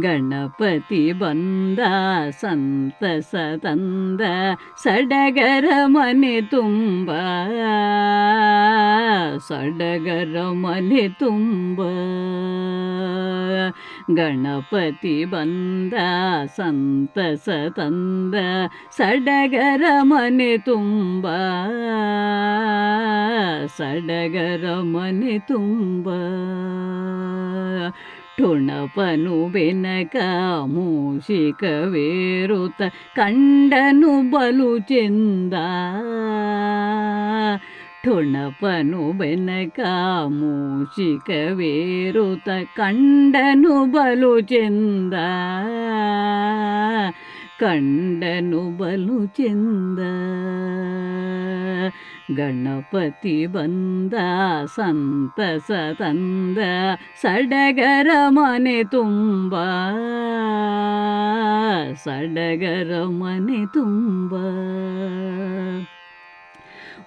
ಗಣಪತಿ ಬಂದ, ಸಂತಸ ತಂದ, ಸಡಗರ ಮನೆ ತುಂಬ. ಸಡಗರ ಮನೆ ತುಂಬ. ಗಣಪತಿ ಬಂದ, ಸಂತಸ ತಂದ, ಸಡಗರ ಮನೆ ತುಂಬ. ಸಡಗರ ಮನೆ ತುಂಬ. ಠುಣಪನು ಬೆನಕ ಮೂಷಿಕವೇರುತ ಕಂಡನು ಬಲು ಚೆಂದ ಠುಣಪನು ಬೆನಕ ಮೂಷಿಕವೇರುತ ಕಂಡನು ಬಲು ಚೆಂದ ಕಂಡನು ಬಲು ಚೆಂದ ಗಣಪತಿ ಬಂದ, ಸಂತಸ ತಂದ, ಸಡಗರ ಮನೆ ತುಂಬ. ಸಡಗರ ಮನೆ ತುಂಬ.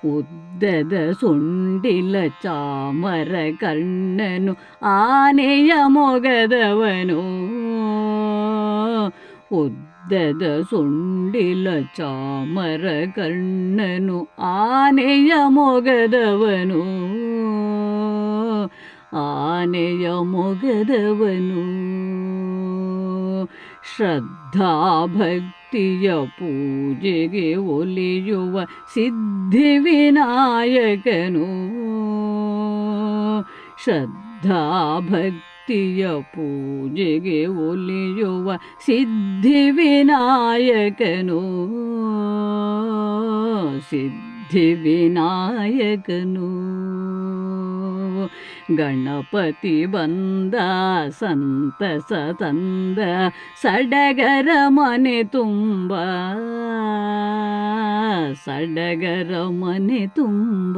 ಉದ್ದದ ಸುಂಡಿಲ ಚಾಮರ ಕಣ್ಣನು, ಆನೆಯ ಮೊಗದವನು. ಉದ್ದದ ಸುಂಡಿಲ ಚಾಮರ ಕರ್ಣನು ಆನೆಯ ಮೊಗದವನು ಆನೆಯ ಮೊಗದವನು ಶ್ರದ್ಧಾಭಕ್ತಿಯ ಪೂಜೆಗೆ ಒಲಿಯುವ ಸಿದ್ಧಿವಿನಾಯಕನು. ಶ್ರದ್ಧಾಭಕ್ತಿಯ ಪೂಜೆಗೆ ಒಲಿಯುವ ಸಿದ್ಧಿವಿನಾಯಕನು ಸಿದ್ಧಿವಿನಾಯಕನು ಗಣಪತಿ ಬಂದ, ಸಂತಸ ತಂದ, ಸಡಗರ ಮನೆ ತುಂಬ. ಸಡಗರ ಮನೆ ತುಂಬ.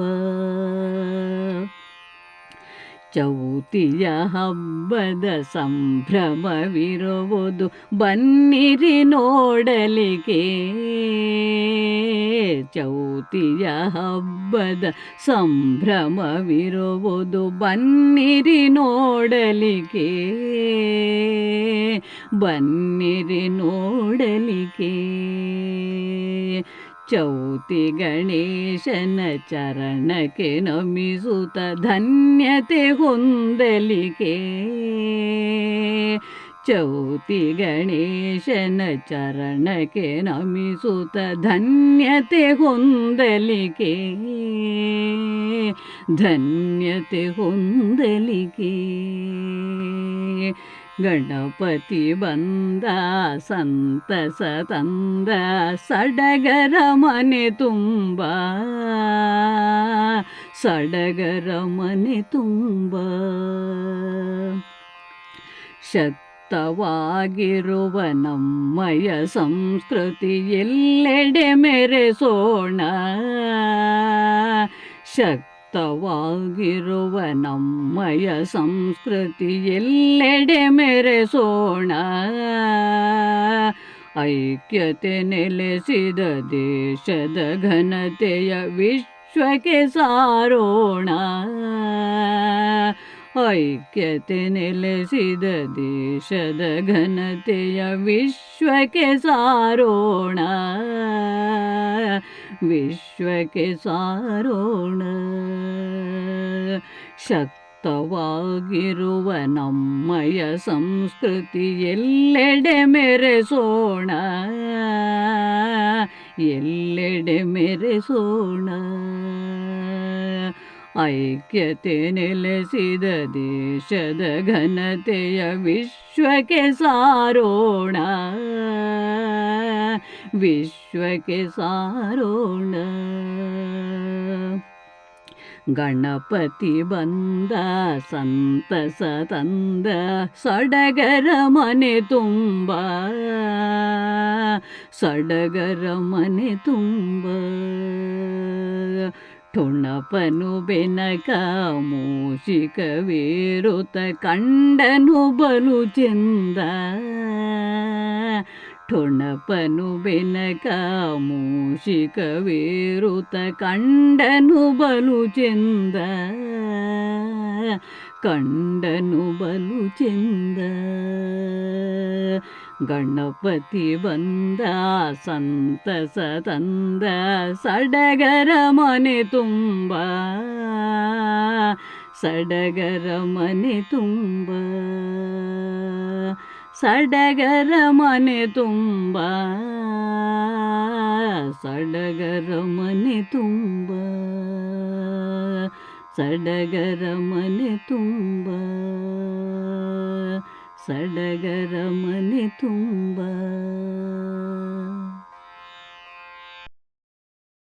ಚೌತಿಯ ಹಬ್ಬದ ಸಂಭ್ರಮವಿರುವುದು ಬನ್ನಿರಿ ನೋಡಲಿಕ್ಕೆ. ಚೌತಿಯ ಹಬ್ಬದ ಸಂಭ್ರಮವಿರುವುದು ಬನ್ನಿರಿ ನೋಡಲಿಕ್ಕೆ. ಬನ್ನಿರಿ ನೋಡಲಿಕ್ಕೆ. ಚೌತಿ ಗಣೇಶನ ಚರಣಕ್ಕೆ ನಮಿಸುತ್ತ ಧನ್ಯತೆ ಹೊಂದಲಿಕೆ ಚೌತಿ ಗಣೇಶನ ಚರಣಕ್ಕೆ ನಮಿಸುತ್ತ ಧನ್ಯತೆ ಹೊಂದಲಿಕೆ ಧನ್ಯತೆ ಹೊಂದಲಿಕೆ ಗಣಪತಿ ಬಂದ, ಸಂತಸ ತಂದ, ಸಡಗರ ಮನೆ ತುಂಬ. ಸಡಗರ ಮನೆ ತುಂಬ. ಶಕ್ತವಾಗಿರುವ ನಮ್ಮಯ ಸಂಸ್ಕೃತಿ ಎಲ್ಲೆಡೆ ಮೆರೆಸೋಣ. ಶಕ್ತವಾಗಿರುವ ನಮ್ಮಯ ಸಂಸ್ಕೃತಿ ಎಲ್ಲೆಡೆ ಮೆರೆಸೋಣ. ಐಕ್ಯತೆ ನೆಲೆಸಿದ ದೇಶದ ಘನತೆಯ ವಿಶ್ವಕ್ಕೆ ಸಾರೋಣ. ಐಕ್ಯತೆ ನೆಲೆಸಿದ ದೇಶದ ಘನತೆಯ ವಿಶ್ವಕ್ಕೆ ಸಾರೋಣ. ವಿಶ್ವಕ್ಕೆ ಸಾರೋಣ. ಶಕ್ತವಾಗಿರುವ ನಮ್ಮಯ ಸಂಸ್ಕೃತಿ ಎಲ್ಲೆಡೆ ಮೆರೆಸೋಣ. ಎಲ್ಲೆಡೆ ಮೆರೆಸೋಣ. ಐಕ್ಯತೆ ನೆಲೆಸಿದ ದೇಶದ ಘನತೆಯ ವಿಶ್ವಕ್ಕೆ ಸಾರೋಣ. ವಿಶ್ವಕ್ಕೆ ಸಾರೋಣ. ಗಣಪತಿ ಬಂದ, ಸಂತಸ ತಂದ, ಸಡಗರ ಮನೆ ತುಂಬ. ಸಡಗರ ಮನೆ ತುಂಬ. ಠೊಣಪನು ಬೆನಕ ಮೂಷಿಕವೇರುತ ಕಂಡನು ಬಲು ಚೆಂದ. ಠೊಣಪನು ಬೆನಕ ಮೂಷಿಕವೇರುತ ಕಂಡನು ಬಲು ಚೆಂದ. ಕಂಡನು ಬಲು ಚೆಂದ. ಗಣಪತಿ ಬಂದ ಸಂತಸ ತಂದ ಸಡಗರ ಮನೆ ತುಂಬ. ಸಡಗರ ಮನೆ ತುಂಬ. ಸಡಗರ ಮನೆ ತುಂಬ. ಸಡಗರ ಮನೆ ತುಂಬ. ಸಡಗರ ಮನೆ ತುಂಬ. ಸಡಗರ ಮನೆ ತುಂಬ.